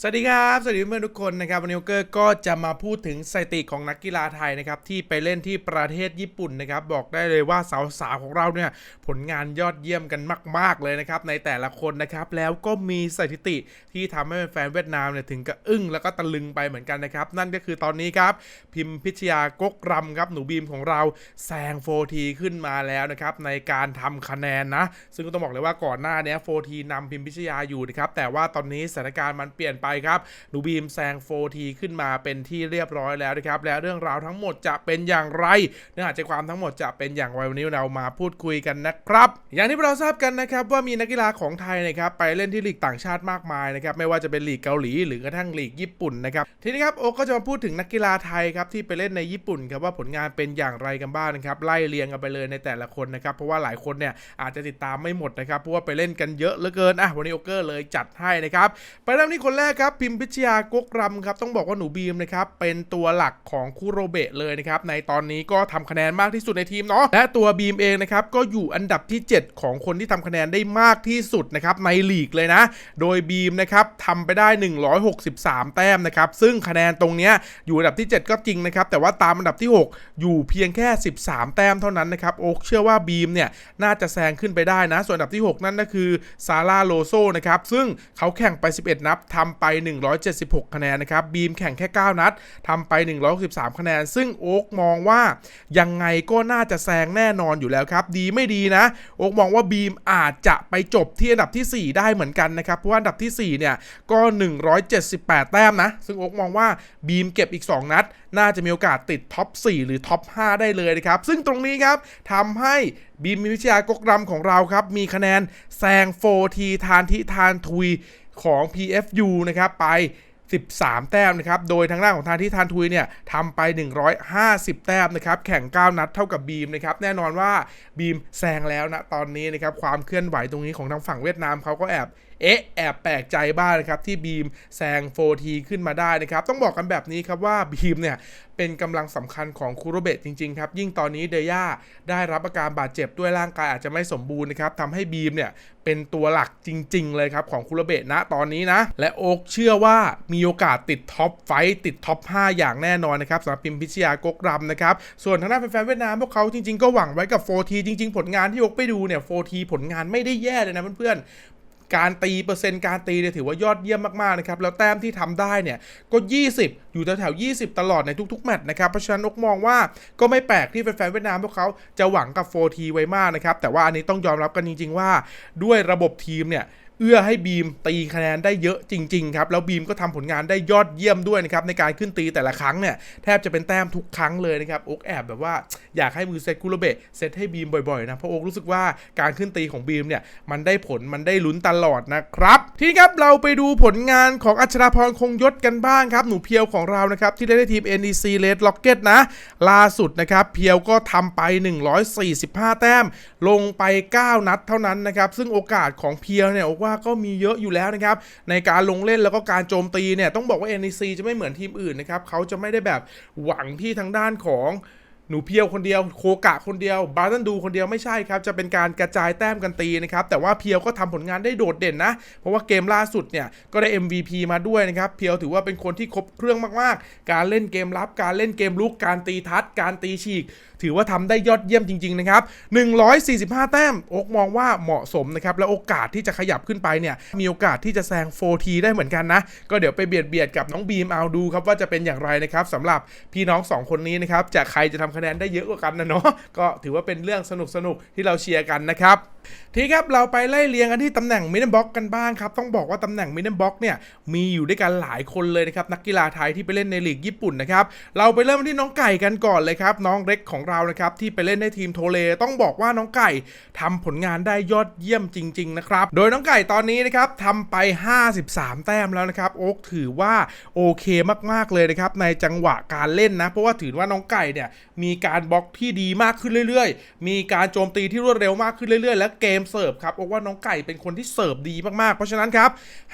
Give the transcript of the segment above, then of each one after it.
สวัสดีครับ สวัสดีเพื่อนทุกคนนะครับวันนี้โอเกอร์ก็จะมาพูดถึงสถิติของนักกีฬาไทยนะครับที่ไปเล่นที่ประเทศญี่ปุ่นนะครับบอกได้เลยว่าสาวๆของเราเนี่ยผลงานยอดเยี่ยมกันมาก ๆเลยนะครับในแต่ละคนนะครับแล้วก็มีสถิติที่ทำให้แฟนเวียดนามเนี่ยถึงกับอึ้งแล้วก็ตะลึงไปเหมือนกันนะครับนั่นก็คือตอนนี้ครับพิมพิชยากกรำครับหนูบีมของเราแซงโฟทีขึ้นมาแล้วนะครับในการทำคะแนนนะซึ่งก็ต้องบอกเลยว่าก่อนหน้านี้โฟทีนำพิมพิชยาอยู่นะครับแต่ว่าตอนนี้สถานการณ์มันเปลี่ยนไปครับหนูบีมแซงโฟทีขึ้นมาเป็นที่เรียบร้อยแล้วนะครับ และเรื่องราวทั้งหมดจะเป็นอย่างไรเนื้อหาใจความทั้งหมดจะเป็นอย่างไรวันนี้เรามาพูดคุยกันนะครับ อย่างที่เราทราบกันนะครับว่ามีนักกีฬาของไทยนะครับไปเล่นที่ลีกต่างชาติมากมายนะครับไม่ว่าจะเป็นลีกเกาหลี หรือกระทั่งลีกญี่ปุ่นนะครับทีนี้ครับโอ๊ก็จะมาพูดถึงนักกีฬาไทยครับที่ไปเล่นในญี่ปุ่นครับว่าผลงานเป็นอย่างไรกันบ้างนะครับไล่เรียงกันไปเลยในแต่ละคนนะครับเพราะว่าหลายคนเนี่ยอาจจะติดตามไม่หมดนะครับเพราะว่าไปเล่นกันเยอะเหลือเกินอะวันนี้โอเกอร์เลยจัดให้นะครับไปเริ่มที่คนแรกครับพิมพิชยากกรำครับต้องบอกว่าหนูบีมนะครับเป็นตัวหลักของคุโรเบะเลยนะครับในตอนนี้ก็ทำคะแนนมากที่สุดในทีมเนาะและตัวบีมเองนะครับก็อยู่อันดับที่ 7 ของคนที่ทำคะแนนได้มากที่สุดนะครับในลีกเลยนะ โดยบีมนะครับทำไปได้ 163 แต้มนะครับซึ่งคะแนนตรงเนี้ยอยู่อันดับที่ 7 ก็จริงนะครับแต่ว่าตามอันดับที่ 6 อยู่เพียงแค่ 13 แต้มเท่านั้นนะครับโอ๊คเชื่อว่าบีมเนี่ยน่าจะแซงขึ้นไปได้นะ ส่วนอันดับที่ 6 นั่นก็คือซาร่าโลโซนะครับซึ่งเขาแข่งไป 11 นับทำไป176 คะแนนนะครับ บีมแข่งแค่ 9 นัดทำไป 163 คะแนน ซึ่งโอ๊กมองว่ายังไงก็น่าจะแซงแน่นอนอยู่แล้วครับ ดีไม่ดีนะ โอ๊กมองว่าบีมอาจจะไปจบที่อันดับที่ 4 ได้เหมือนกันนะครับ เพราะว่าอันดับที่ 4 เนี่ย ก็ 178 แต้มนะ ซึ่งโอ๊กมองว่าบีมเก็บอีก 2 นัด น่าจะมีโอกาสติดท็อป 4 หรือท็อป 5 ได้เลยนะครับ ซึ่งตรงนี้ครับทำให้บีมวิชยากกรำของเราครับ มีคะแนนแซงโฟทีทานทิทานทุย ของ PFU นะครับไป 13 แต้มนะครับ โดยทางด้านของทานที่ทานทุยเนี่ยทำไป 150 แต้มนะครับ แข่ง 9 นัดเท่ากับบีมนะครับ แน่นอนว่าบีมแซงแล้วนะตอนนี้นะครับ ความเคลื่อนไหวตรงนี้ของทางฝั่งเวียดนามเขาก็แอบเอ๊ะแอบแปลกใจบ้างนะครับที่บีมแซงโฟทีขึ้นมาได้นะครับต้องบอกกันแบบนี้ครับว่าบีมเนี่ยเป็นกำลังสำคัญของคูโรเบตจริงๆครับยิ่งตอนนี้เดย่าได้รับอาการบาดเจ็บด้วยร่างกายอาจจะไม่สมบูรณ์นะครับทำให้บีมเนี่ยเป็นตัวหลักจริง ๆ เลยครับของคูโรเบตนะตอนนี้นะ และโอ๊กเชื่อว่ามีโอกาสติดท็อปไฟท์ติดท็อป 5 อย่างแน่นอนนะครับสำหรับพิมพิชยากกรำนะครับส่วนทางด้านแฟนๆเวียดนามพวกเขาจริงๆก็หวังไว้กับโฟทีจริง ๆ ผลงานที่โอ๊กไปดูเนี่ยโฟทีผลงานไม่ได้แย่เลยนะเพื่อนๆ การตีเปอร์เซ็นต์การตีเนี่ยถือว่ายอดเยี่ยมมาก ๆ นะครับ แล้วแต้มที่ทำได้เนี่ยก็ 20 อยู่แถวๆ20 ตลอดในทุก ๆ แมตช์นะครับ เพราะฉะนั้นนกมองว่าก็ไม่แปลกที่แฟนๆเวียดนามพวกเขาจะหวังกับโฟทีไว้มากนะครับ แต่ว่าอันนี้ต้องยอมรับกันจริง ๆ ว่าด้วยระบบทีมเนี่ย เอื้อให้บีมตีคะแนนได้เยอะจริง ๆ ครับ แล้วบีมก็ทำผลงานได้ยอดเยี่ยมด้วยนะครับ ในการขึ้นตีแต่ละครั้งเนี่ย แทบจะเป็นแต้มทุกครั้งเลยนะครับ โอ๊กแอบแบบว่าอยากให้มือเซตกุโรเบะเซตให้บีมบ่อยๆนะ เพราะโอ๊กรู้สึกว่าการขึ้นตีของบีมเนี่ย มันได้ผลมันได้ลุ้นตลอดนะครับ ทีนี้ครับเราไปดูผลงานของอัชราพรคงยศกันบ้างครับหนูเพียวของเรานะครับที่ได้ได้ทีม NEC Red Rocket นะล่าสุดนะครับเพียวก็ทำไป 145 แต้ม ลงไป 9 นัดเท่านั้นนะครับซึ่งโอกาสของเพียวเนี่ยโอกว่าก็มีเยอะอยู่แล้วนะครับในการลงเล่นแล้วก็การโจมตีเนี่ยต้องบอกว่า NEC จะไม่เหมือนทีมอื่นนะครับเขาจะไม่ได้แบบหวังที่ทางด้านของหนูเพียวคนเดียวโคกะคนเดียว บาร์ตันดูคนเดียวไม่ใช่ครับ จะเป็นการกระจายแต้มกันตีนะครับ แต่ว่าเพียวก็ทำผลงานได้โดดเด่นนะ เพราะว่าเกมล่าสุดเนี่ย ก็ได้ MVP มาด้วยนะครับ เพียวถือว่าเป็นคนที่ครบเครื่องมาก ๆ การเล่นเกมรับ การเล่นเกมลุก การตีทัด การตีฉีก ถือว่าทำได้ยอดเยี่ยมจริง ๆ นะครับ 145 แต้มโอกมองว่าเหมาะสมนะครับ และโอกาสที่จะขยับขึ้นไปเนี่ย มีโอกาสที่จะแซง 4T ได้เหมือนกันนะ ก็เดี๋ยวไปเบียดเบียดกับน้องบีมเอาดูครับว่าจะเป็นอย่างไรนะครับสำหรับพี่น้อง 2 คนนี้นะครับจะใครจะทำคะแนนได้เยอะกว่ากันนะเนาะก็ถือว่าเป็นเรื่องสนุกๆที่เราเชียร์กันนะครับ ทีครับเราไปไล่เรียงกันที่ตำแหน่งมิดเดิลบ็อกกันบ้างครับ ต้องบอกว่าตำแหน่งมิดเดิลบ็อกเนี่ยมีอยู่ด้วยกันหลายคนเลยนะครับ นักกีฬาไทยที่ไปเล่นในลีกญี่ปุ่นนะครับ เราไปเริ่มที่น้องไก่กันก่อนเลยครับ น้องเล็กของเรานะครับ ที่ไปเล่นในทีมโทเล ต้องบอกว่าน้องไก่ทำผลงานได้ยอดเยี่ยมจริง ๆ นะครับ โดยน้องไก่ตอนนี้นะครับทำไป 53 แต้มแล้วนะครับโอ๊กถือว่าโอเคมากๆเลยนะครับในจังหวะการเล่นนะ เพราะว่าถือว่าน้องไก่เนี่ยมีการบล็อกที่ดีมากขึ้นเรื่อย ๆ มีการโจมตีที่รวดเร็วมากขึ้นเรื่อยๆ และเกมเสิร์ฟครับโอ๊กว่าน้องไก่เป็นคนที่เสิร์ฟดีมากๆ เพราะฉะนั้นครับ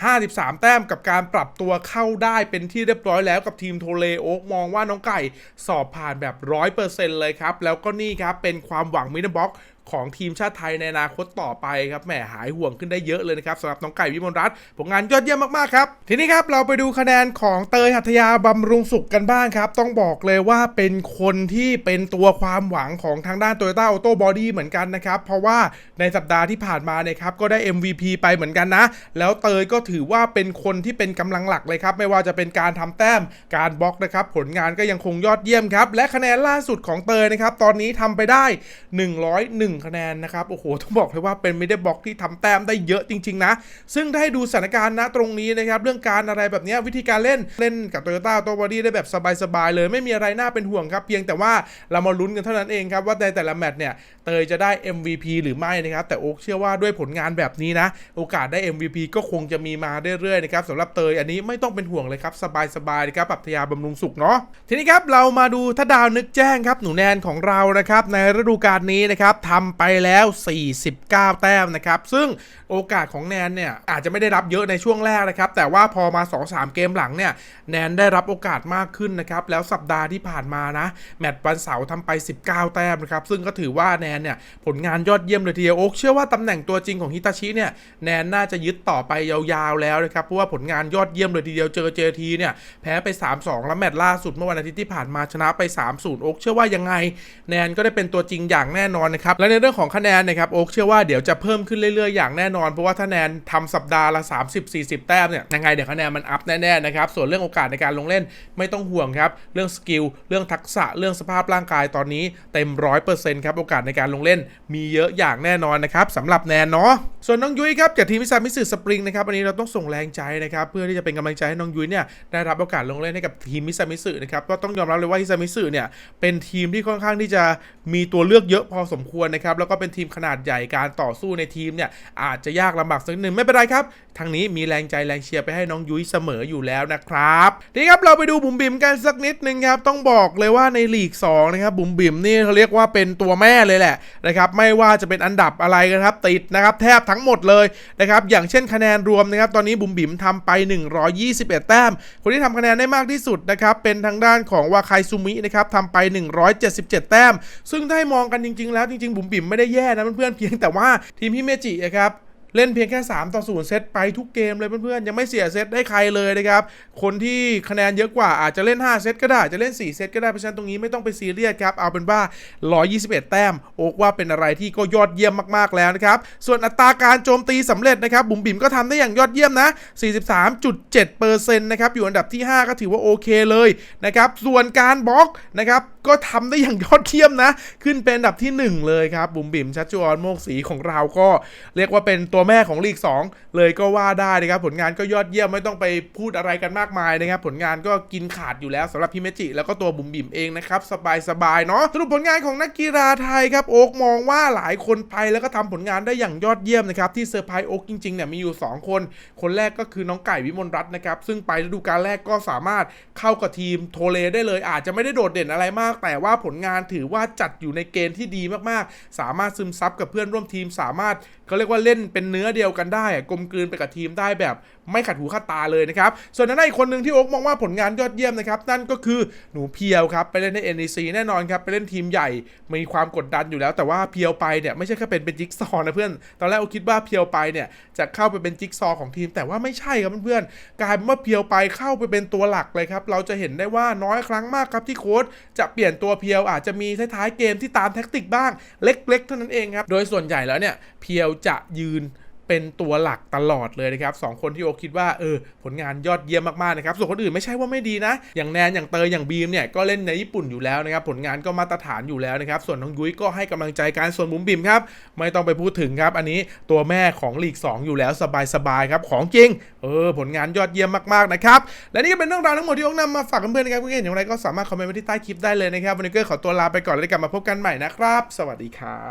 53 แต้มกับการปรับตัวเข้าได้เป็นที่เรียบร้อยแล้วกับทีมโทเลโอ๊กมองว่าน้องไก่สอบผ่านแบบ 100%เลยครับ แล้วก็นี่ครับเป็นความหวังมิดเดิลบ็อกของทีมชาติไทยในอนาคตต่อไปครับแหมหายห่วงขึ้นได้เยอะเลยนะครับสำหรับน้องไก่วิมลรัตน์ผลงานยอดเยี่ยมมากๆครับ ทีนี้ครับเราไปดูคะแนนของเตยหัตถยาบำรุงสุขกันบ้างครับ ต้องบอกเลยว่าเป็นคนที่เป็นตัวความหวังของทางด้าน Toyota Auto Body เหมือนกันนะครับ เพราะว่าในสัปดาห์ที่ผ่านมาเนี่ยครับก็ได้ MVP ไปเหมือนกันนะ แล้วเตยก็ถือว่าเป็นคนที่เป็นกำลังหลักเลยครับ ไม่ว่าจะเป็นการทำแต้มการบล็อกนะครับผลงานก็ยังคงยอดเยี่ยมครับและคะแนนล่าสุดของเตยนะครับตอนนี้ทำไปได้ 101คะแนนนะครับ โอ้โห ต้องบอกเลยว่าเป็นมิดเดิลบล็อกที่ทำแต้มได้เยอะจริง ๆ นะ ซึ่งถ้าให้ดูสถานการณ์ณตรงนี้นะครับ เรื่องการอะไรแบบนี้วิธีการเล่นเล่นกับ Toyota Auto Body ได้แบบสบาย ๆ เลย ไม่มีอะไรน่าเป็นห่วงครับ เพียงแต่ว่าเรามาลุ้นกันเท่านั้นเองครับ ว่าในแต่ละแมตช์เนี่ยเตยจะได้ MVP หรือไม่นะครับ แต่โอ๊กเชื่อว่าด้วยผลงานแบบนี้นะ โอกาสได้ MVP ก็คงจะมีมาเรื่อยๆนะครับสำหรับเตยอันนี้ไม่ต้องเป็นห่วงเลยครับสบายๆนะครับปรับทยาบำรุงสุขเนาะทีนี้ครับเรามาดูถ้าดาวนึกแจ้งครับหนูแนนของเรานะครับในฤดูกาลนี้นะครับทำำไปแล้ว 49 แต้มนะครับ ซึ่งโอกาสของแนนเนี่ยอาจจะไม่ได้รับเยอะในช่วงแรกนะครับ แต่ว่าพอมา 2-3 เกมหลังเนี่ยแนนได้รับโอกาสมากขึ้นนะครับ แล้วสัปดาห์ที่ผ่านมานะ แมตช์วันเสาร์ทำไป 19 แต้มนะครับ ซึ่งก็ถือว่าแนนเนี่ยผลงานยอดเยี่ยมเลยทีเดียวโอ๊กเชื่อว่าตำแหน่งตัวจริงของฮิตาชิเนี่ยแนนน่าจะยึดต่อไปยาวๆแล้วนะครับเพราะว่าผลงานยอดเยี่ยมเลยทีเดียวเจอเจทีเนี่ยแพ้ไป 3-2 แล้วแมตช์ล่าสุดเมื่อวันอาทิตย์ที่ผ่านมาชนะไป 3-0โอ๊กเชื่อว่ายังไง แนนก็ได้เป็นตัวจริงอย่างแน่นอนนะครับและในเรื่องของคะแนนนะครับโอ๊กเชื่อว่าเดี๋ยวจะเพิ่มขึ้นเรื่อยๆอย่างแน่นอน เพราะว่าถ้าแนนทำสัปดาห์ละ 30-40 แต้มเนี่ยยังไงเดี๋ยวคะแนนมันอัพแน่ๆนะครับส่วนเรื่องโอกาสในการลงเล่นไม่ต้องห่วงครับเรื่องสกิลเรื่องทักษะเรื่องสภาพร่างกายตอนนี้เต็มร้อยเปอร์เซ็นต์ครับโอกาสในการลงเล่น มีเยอะอย่างแน่นอนนะครับสำหรับแนนเนาะส่วนน้องยุ้ยครับจากทีมวิสามิสึสปริงนะครับวันนี้เราต้องส่งแรงใจนะครับเพื่อที่จะเป็นกำลังใจให้น้องยุ้ยเนี่ยได้รับโอกาสลงเล่นให้กับทีมมิสามิสึนะครับก็ต้องยอมรับเลยว่ามิสามิสึเนี่ยเป็นทีมที่ค่อนข้างที่จะมีตัวเลือกเยอะพอสมควรนะครับแล้วก็เป็นทีมขนาดใหญ่การต่อสู้ในทีมเนี่ยอาจจะยากลำบากสักหนึ่งไม่เป็นไรครับทางนี้มีแรงใจแรงเชียร์ไปให้น้องยุ้ยเสมออยู่แล้วนะครับทีนี้ครับเราไปดูบุ๋มบิ๋มกันสักนิดนึงครับต้องบอกเลยว่าในลีก2นะครับบุ๋มบิ๋มนี่เขาเรียกว่าเป็นตัวแม่เลยแหละนะครับไม่ว่าจะเป็นอันดับอะไรนะครับติดนะครับแทบทั้งหมดเลยนะครับอย่างเช่นคะแนนรวมนะครับตอนนี้บุ๋มบิ๋มทำไป 121 แต้ม คนที่ทำคะแนนได้มากที่สุดนะครับเป็นทางด้านของวาคายซูมินะครับทำไป 177 แต้ม ซึ่งถ้าให้มองกันจริง ๆ แล้วจริงๆบุ๋มบิ๋มไม่ได้แย่นะเพื่อนๆเพียงแต่ว่าทีมฮิเมจินะครับเล่นเพียงแค่ 3 ต่อ 0 เซตไปทุกเกมเลยเพื่อนๆ ยังไม่เสียเซตได้ใครเลยนะครับ คนที่คะแนนเยอะกว่าอาจจะเล่น 5 เซตก็ได้ จะเล่น 4 เซตก็ได้ เพราะฉะนั้นตรงนี้ไม่ต้องไปซีเรียสครับ เอาเป็นว่า 121 แต้ม โอกว่าเป็นอะไรที่ก็ยอดเยี่ยมมากๆแล้วนะครับ ส่วนอัตราการโจมตีสำเร็จนะครับ บุ๋มบิ๋มก็ทำได้อย่างยอดเยี่ยมนะ 43.7%นะครับ อยู่อันดับที่ 5 ก็ถือว่าโอเคเลยนะครับ ส่วนการบล็อกนะครับก็ทำได้อย่างยอดเยี่ยมนะ ขึ้นเป็นอันดับที่ 1 เลยครับ บุ๋มบิ๋มชัชจวอนโมกศีของเราก็เรียกว่าเป็นตัวแม่ของลีก 2 เลยก็ว่าได้นะครับ ผลงานก็ยอดเยี่ยมไม่ต้องไปพูดอะไรกันมากมายนะครับ ผลงานก็กินขาดอยู่แล้วสำหรับพี่เมจิ แล้วก็ตัวบุ๋มบิ๋มเองนะครับสบายๆเนาะสรุปผลงานของนักกีฬาไทยครับโอ๊กมองว่าหลายคนไปแล้วก็ทำผลงานได้อย่างยอดเยี่ยมนะครับที่เซอร์ไพรส์โอ๊กจริงๆเนี่ยมีอยู่ 2 คน คนแรกก็คือน้องไก่วิมลรัตน์นะครับซึ่งไปฤดูกาลแรกก็สามารถเข้ากับทีมโทเลได้เลย อาจจะไม่ได้โดดเด่นอะไรมากแต่ว่าผลงานถือว่าจัดอยู่ในเกณฑ์ที่ดีมากๆ สามารถซึมซับกับเพื่อนร่วมทีมสามารถเขาเรียกว่าเล่นเป็นเนื้อเดียวกันได้อะกลมกลืนไปกับทีมได้แบบไม่ขัดหูขัดตาเลยนะครับ ส่วนนั้นอีกคนหนึ่งที่โอ๊กมองว่าผลงานยอดเยี่ยมนะครับ นั่นก็คือหนูเพียวครับ ไปเล่นใน NEC แน่นอนครับ ไปเล่นทีมใหญ่ มีความกดดันอยู่แล้ว แต่ว่าเพียวไปเนี่ยไม่ใช่แค่เป็นเป็นจิ๊กซอว์นะเพื่อน ตอนแรกโอ๊กคิดว่าเพียวไปเนี่ยจะเข้าไปเป็นจิ๊กซอว์ของทีม แต่ว่าไม่ใช่ครับเพื่อนๆกลายเป็นว่าเพียวไปเข้าไปเป็นตัวหลักเลยครับ เราจะเห็นได้ว่าน้อยครั้งมากครับที่โค้ชจะเปปลี่ยนตัวเพียวอาจจะมีท้ายๆเกมที่ตามแท็กติกบ้างเล็ก ๆ เท่านั้นเองครับ โดยส่วนใหญ่แล้วเนี่ยเพียวจะยืน เป็นตัวหลักตลอดเลยนะครับสองคนที่โอคิดว่าเออผลงานยอดเยี่ยมมากๆนะครับส่วนคนอื่นไม่ใช่ว่าไม่ดีนะ อย่างแนนอย่างเตยอย่างบีมเนี่ยก็เล่นในญี่ปุ่นอยู่แล้วนะครับผลงานก็มาตรฐานอยู่แล้วนะครับส่วนน้องยุ้ยก็ให้กำลังใจการส่วนบุ๋มบิมครับไม่ต้องไปพูดถึงครับอันนี้ตัวแม่ของลีก 2 อยู่แล้วสบายๆครับของจริงเออผลงานยอดเยี่ยมมากๆนะครับและนี่ก็เป็นเรื่องราวทั้งหมดที่โอ๊กนำมาฝากเพื่อนๆนะครับเพื่อนๆอย่างไรก็สามารถคอมเมนต์ไว้ที่ใต้คลิปได้เลยนะครับวันนี้ก็ขอตัวลาไปก่อนแล้วเดี๋ยวกลับมาพบกันใหม่นะครับ สวัสดีครับ